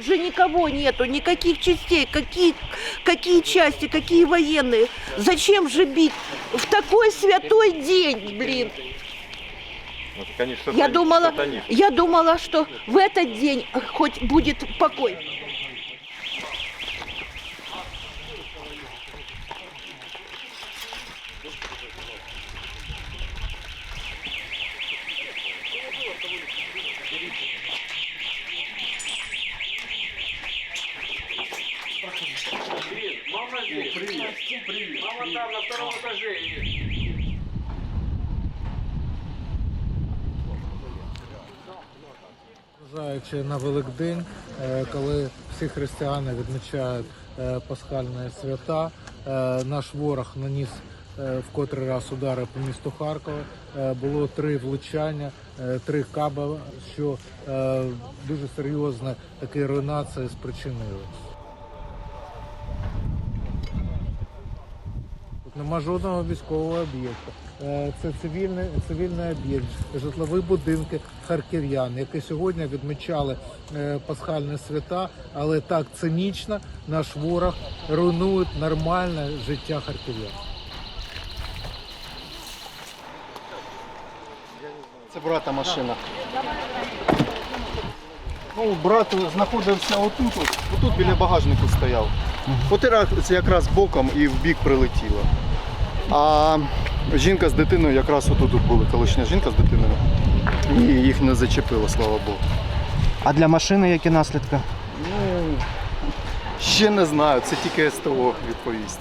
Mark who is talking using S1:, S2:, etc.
S1: тут же никого нету, никаких частей, какие, какие части, какие военные. Зачем же бить в такой святой день, блин?
S2: Ну, они ж
S1: Я думала, я думала, что в этот день хоть будет покой.
S3: Зважаючи на Великдень, е, коли всі християни відмічають е, пасхальні свята, е, наш ворог наніс в котрий раз удари по місту Харкова. Було три влучання, три каба, що дуже серйозно такі руйнації спричинили. Нема жодного військового об'єкту. Е, Це цивільний, цивільний об'єкт, житлові будинки харків'ян, які сьогодні відмічали е, пасхальні свята, але так цинічно наш ворог руйнує нормальне життя харків'ян.
S4: Це брата машина. Ну, брат знаходився отут, отут біля багажнику стояв. Це якраз боком і в бік прилетіла. А жінка з дитиною якраз отут були, колишня жінка з дитиною. І їх не зачепило, слава Богу.
S5: А для машини які наслідки?
S4: Ну, ще не знаю, це тільки СТО відповість.